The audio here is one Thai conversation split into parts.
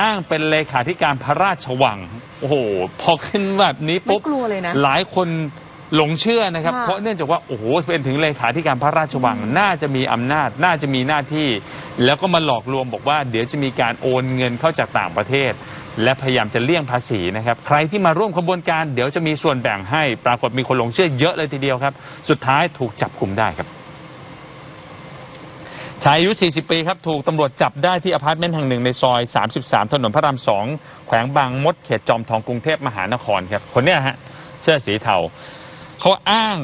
อ้างเป็นเลขาธิการพระราชวัง โอ้โห พอขึ้นแบบนี้ไม่ปุ๊บกลัวเลยนะ หลายคนหลงเชื่อนะครับ ค่ะเพราะเนื่องจากว่าโอ้โหเป็นถึงเลขาธิการพระราชวัง น่าจะมีอำนาจ น่าจะมีหน้าที่ แล้วก็มาหลอกลวงบอกว่า เดี๋ยวจะมีการโอนเงินเข้าจากต่างประเทศ และพยายามจะเลี่ยงภาษีนะครับ ใครที่มาร่วมขบวนการเดี๋ยวจะมีส่วนแบ่งให้ ปรากฏมีคนหลงเชื่อเยอะเลยทีเดียวครับ สุดท้ายถูกจับกลุ่มได้ครับ ชายอายุ 40 ปีครับ ถูกตำรวจจับได้ที่อพาร์ตเมนต์แห่งหนึ่งในซอย 33 ถนนพระราม 2 แขวงบางมดเขตจอมทองกรุงเทพมหานครครับ คนเนี้ยฮะ เสื้อสีเทาเขาอ้าง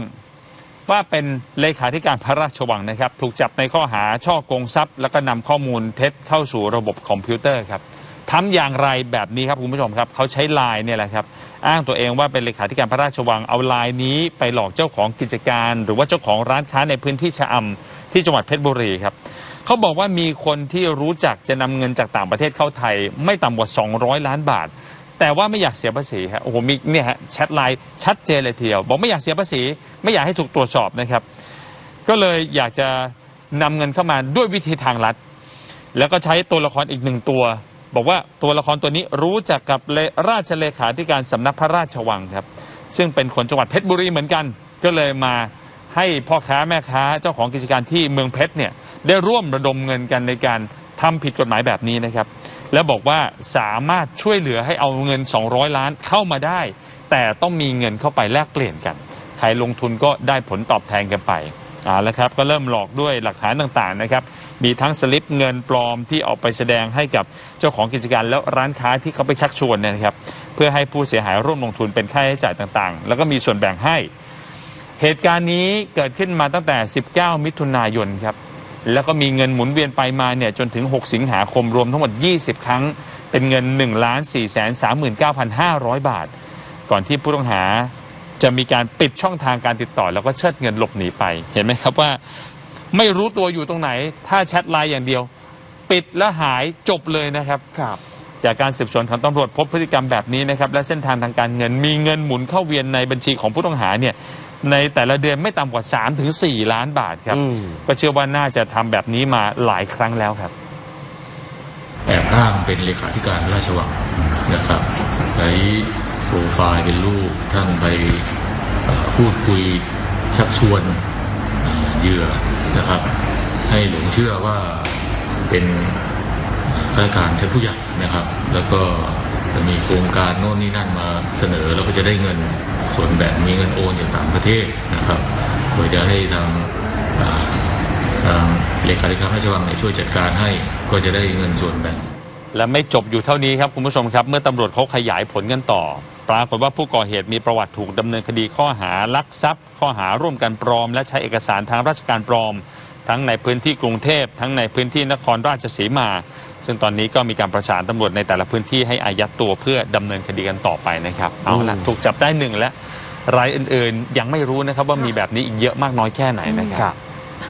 ว่าเป็นเลขาธิการพระราชวังนะครับ ถูกจับในข้อหาช่อโกงทรัพย์ แล้วก็นำข้อมูลเท็จเข้าสู่ระบบคอมพิวเตอร์ครับ ทำอย่างไรแบบนี้ครับคุณผู้ชมครับเขาใช้ไลน์เนี่ยแหละครับอ้างตัวเองว่าเป็นเลขาธิการพระราชวังเอาไลน์นี้ไปหลอกเจ้าของกิจการ หรือว่าเจ้าของร้านค้าในพื้นที่ชะอำที่จังหวัดเพชรบุรีครับเขาบอกว่ามีคนที่รู้จักจะนำเงินจากต่างประเทศเข้าไทย ไม่ต่ำกว่า 200 ล้านบาท แต่ว่าไม่อยากเสียภาษีครับโอ้โหมีเนี่ยฮะแชทไลน์ชัดเจนเลยทีเดียวบอกไม่อยากเสียภาษี ไม่อยากให้ถูกตรวจสอบนะครับ ก็เลยอยากจะนำเงินเข้ามาด้วยวิธีทางลัด แล้วก็ใช้ตัวละครอีกหนึ่งตัว บอกว่าตัวละครตัวนี้รู้จักกับเลราชเลขาธิการสำนักพระราชวังครับ ซึ่งเป็นคนจังหวัดเพชรบุรีเหมือนกัน ก็เลยมาให้พ่อค้าแม่ค้าเจ้าของกิจการที่เมืองเพชรเนี่ยได้ร่วมระดมเงินกันในการทำผิดกฎหมายแบบนี้นะครับ แล้วบอกว่าสามารถช่วยเหลือให้เอาเงิน 200 ล้านเข้ามาได้ แต่ต้องมีเงินเข้าไปแลกเปลี่ยนกัน ใครลงทุนก็ได้ผลตอบแทนกันไป เอาละครับก็เริ่มหลอกด้วยหลักฐานต่างๆนะครับมีทั้งสลิปเงินปลอมที่เอาไปแสดงให้กับเจ้าของกิจการแล้วร้านค้าที่เขาไปชักชวนเนี่ยนะครับเพื่อให้ผู้เสียหายร่วมลงทุนเป็นค่าใช้จ่ายต่างๆ แล้วก็มีส่วนแบ่งให้ เหตุการณ์นี้เกิดขึ้นมาตั้งแต่ 19 มิถุนายนครับแล้วก็มีเงินหมุนเวียนไปมาเนี่ยจนถึง 6 สิงหาคมรวมทั้งหมด 20 ครั้ง เป็นเงิน 1,439,500 บาท ก่อนที่ผู้ต้องหา จะมีการปิดช่องทางการติดต่อ แล้วก็เชิดเงินหลบหนีไป เห็นไหมครับว่า ไม่รู้ตัวอยู่ตรงไหน ถ้าแชทไลน์อย่างเดียว ปิดแล้วหายจบเลยนะครับ ครับ จากการสืบสวนของตำรวจพบพฤติกรรมแบบนี้นะครับ และเส้นทางทางการเงินมีเงินหมุนเข้าเวียนในบัญชีของผู้ต้องหาเนี่ยในแต่ละเดือนไม่ต่ำกว่า 3-4ถึง4ล้านบาทครับ อืม ก็เชื่อว่าน่าจะทำแบบนี้มาหลายครั้งแล้วครับ แอบอ้างเป็นเลขาธิการราชวังนะครับใช้ โปรไฟล์เป็นรูปท่านไปพูดคุยชักชวนเหยื่อนะครับ ให้หลงเชื่อว่าเป็นข้าราชการชั้นผู้ใหญ่นะครับ แล้วก็จะมีโครงการโน่นนี่นั่นมาเสนอแล้วก็จะได้เงินส่วนแบ่งมีเงินโอนจากต่างประเทศนะครับโดยจะให้ทางทางเลขาธิการราชวังช่วยจัดการให้ก็จะได้เงินส่วนแบ่งและไม่จบอยู่เท่านี้ครับคุณผู้ชมครับ เมื่อตำรวจเขาขยายผลกันต่อ ปรากฏว่าผู้ก่อเหตุมีประวัติถูกดำเนินคดีข้อหาลักทรัพย์ ข้อหาร่วมกันปลอม และใช้เอกสารทางราชการปลอม ทั้งในพื้นที่กรุงเทพทั้งในพื้นที่นครราชสีมา ซึ่งตอนนี้ก็มีการประสานตำรวจในแต่ละพื้นที่ให้อายัดตัวเพื่อดำเนินคดีกันต่อไปนะครับเอาละถูกจับได้หนึ่งและรายอื่นๆ ยังไม่รู้นะครับว่ามีแบบนี้อีกเยอะมากน้อยแค่ไหนนะครับครับ